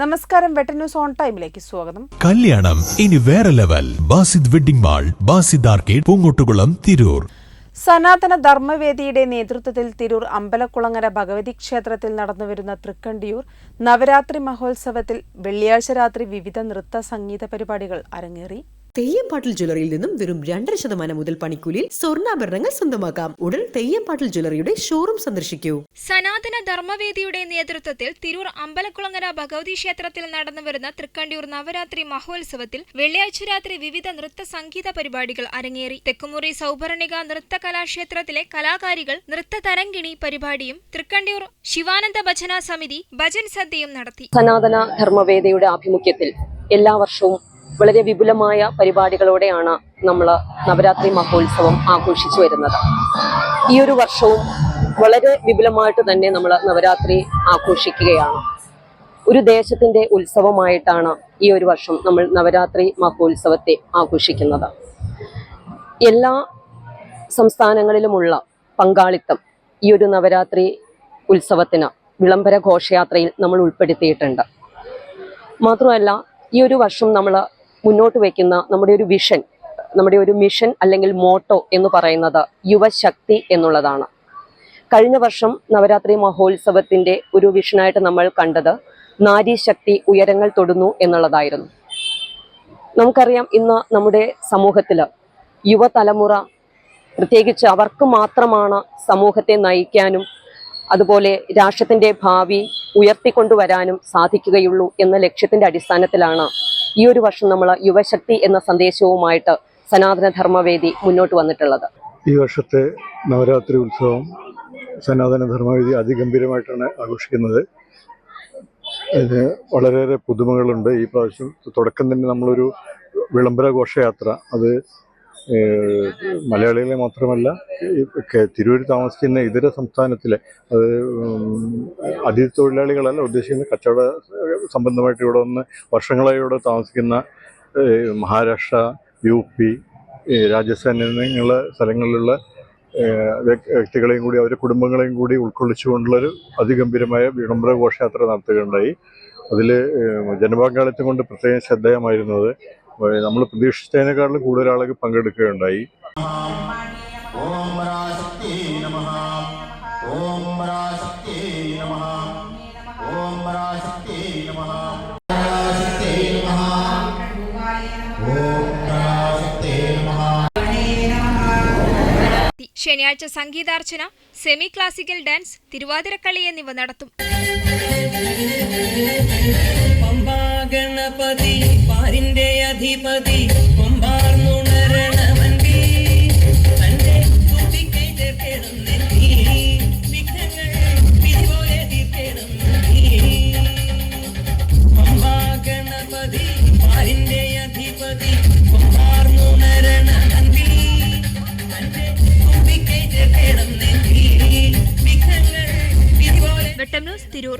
നമസ്കാരം വെട്ട news on ടൈമിലേക്ക് സ്വാഗതം. കല്യാണം ഇനി വേറെ level. Basid wedding mall Basid arcade Poongottukulam Tirur. സനാതന ധർമ്മവേദിയുടെ നേതൃത്വത്തിൽ തിരൂർ അമ്പലക്കുളങ്ങര ഭഗവതി ക്ഷേത്രത്തിൽ നടന്നുവരുന്ന തൃക്കണ്ടിയൂർ നവരാത്രി മഹോത്സവത്തിൽ വെള്ളിയാഴ്ച രാത്രി വിവിധ നൃത്ത സംഗീത പരിപാടികൾ അരങ്ങേറി. തെയ്യംപാട്ടിൽ ജ്വല്ലറിയിൽ നിന്നും വെറും രണ്ടര ശതമാനം മുതൽ പണിക്കൂലിയിൽ സ്വർണാഭരണങ്ങൾ സ്വന്തമാക്കാം. ഉടൻ തെയ്യംപാട്ടിൽ ജ്വല്ലറിയുടെ ഷോറൂം സന്ദർശിക്കൂ. സനാതന ധർമ്മവേദിയുടെ നേതൃത്വത്തിൽ തിരൂർ അമ്പലക്കുളങ്ങര ഭഗവതി ക്ഷേത്രത്തിൽ നടന്നു വരുന്ന തൃക്കണ്ടിയൂർ നവരാത്രി മഹോത്സവത്തിൽ വെള്ളിയാഴ്ച രാത്രി വിവിധ നൃത്ത സംഗീത പരിപാടികൾ അരങ്ങേറി. തെക്കുമുറി സൗഭരണിക നൃത്ത കലാക്ഷേത്രത്തിലെ കലാകാരികൾ നൃത്ത തരംഗിണി പരിപാടിയും തൃക്കണ്ടിയൂർ ശിവാനന്ദ ഭജന സമിതി ഭജൻ സദ്യയും നടത്തി. സനാതന ധർമ്മവേദിയുടെ ആഭിമുഖ്യത്തിൽ എല്ലാ വർഷവും വളരെ വിപുലമായ പരിപാടികളോടെയാണ് നമ്മൾ നവരാത്രി മഹോത്സവം ആഘോഷിച്ചു വരുന്നത്. ഈ ഒരു വർഷവും വളരെ വിപുലമായിട്ട് തന്നെ നമ്മൾ നവരാത്രി ആഘോഷിക്കുകയാണ്. ഒരു ദേശത്തിന്റെ ഉത്സവമായിട്ടാണ് ഈ ഒരു വർഷം നമ്മൾ നവരാത്രി മഹോത്സവത്തെ ആഘോഷിക്കുന്നത്. എല്ലാ സംസ്ഥാനങ്ങളിലുമുള്ള പങ്കാളിത്തം ഈ ഒരു നവരാത്രി ഉത്സവത്തിന് വിളംബര ഘോഷയാത്രയിൽ നമ്മൾ ഉൾപ്പെടുത്തിയിട്ടുണ്ട്. മാത്രമല്ല ഈ ഒരു വർഷം നമ്മൾ മുന്നോട്ട് വയ്ക്കുന്ന നമ്മുടെ ഒരു വിഷൻ നമ്മുടെ ഒരു മിഷൻ അല്ലെങ്കിൽ മോട്ടോ എന്ന് പറയുന്നത് യുവശക്തി എന്നുള്ളതാണ്. കഴിഞ്ഞ വർഷം നവരാത്രി മഹോത്സവത്തിന്റെ ഒരു വിഷനായിട്ട് നമ്മൾ കണ്ടത് നാരീശക്തി ഉയരങ്ങൾ തൊടുന്നു എന്നുള്ളതായിരുന്നു. നമുക്കറിയാം ഇന്ന് നമ്മുടെ സമൂഹത്തിൽ യുവതലമുറ പ്രത്യേകിച്ച് അവർക്ക് മാത്രമാണ് സമൂഹത്തെ നയിക്കാനും അതുപോലെ രാഷ്ട്രത്തിന്റെ ഭാവി ഉയർത്തിക്കൊണ്ടുവരാനും സാധിക്കുകയുള്ളൂ എന്ന ലക്ഷ്യത്തിന്റെ അടിസ്ഥാനത്തിലാണ് ഈ ഒരു വർഷം നമ്മൾ യുവശക്തി എന്ന സന്ദേശവുമായിട്ട് സനാതന ധർമ്മവേദി മുന്നോട്ട് വന്നിട്ടുള്ളത്. ഈ വർഷത്തെ നവരാത്രി ഉത്സവം സനാതന ധർമ്മവേദി അതിഗംഭീരമായിട്ടാണ് ആഘോഷിക്കുന്നത്. അതിന് വളരെയേറെ പുതുമകളുണ്ട്. ഈ പ്രാവശ്യം തുടക്കം തന്നെ നമ്മളൊരു വിളംബര ഘോഷയാത്ര. അത് മലയാളികളെ മാത്രമല്ല തിരൂരിൽ താമസിക്കുന്ന ഇതര സംസ്ഥാനത്തിലെ അത് അതിഥി തൊഴിലാളികളല്ല ഉദ്ദേശിക്കുന്ന കച്ചവട സംബന്ധമായിട്ട് ഇവിടെ വന്ന് വർഷങ്ങളായി ഇവിടെ താമസിക്കുന്ന മഹാരാഷ്ട്ര യു പി രാജസ്ഥാൻ എന്നിങ്ങനെയുള്ള സ്ഥലങ്ങളിലുള്ള വ്യക്തികളെയും കൂടി അവരുടെ കുടുംബങ്ങളെയും കൂടി ഉൾക്കൊള്ളിച്ചുകൊണ്ടുള്ളൊരു അതിഗംഭീരമായ വിളംബര ഘോഷയാത്ര നടത്തുകയുണ്ടായി. അതിൽ ജനപങ്കാളിത്തം കൊണ്ട് പ്രത്യേകം ശ്രദ്ധേയമായിരുന്നത് നമ്മൾ പ്രതീക്ഷിച്ചതിനേക്കാളും കൂടുതൽ ആളുകൾ പങ്കെടുക്കുകയുണ്ടായി. ശനിയാഴ്ച സംഗീതാർച്ചന സെമി ക്ലാസിക്കൽ ഡാൻസ് തിരുവാതിരക്കളി എന്നിവ നടത്തും. ഗണപതി അധിപതി. കൊമ്പാർന്നുണരണമന്തി തന്റെ സ്തുതിക്കൈ ചേർക്കണം വെട്ടം ന്യൂസ് തിരൂർ.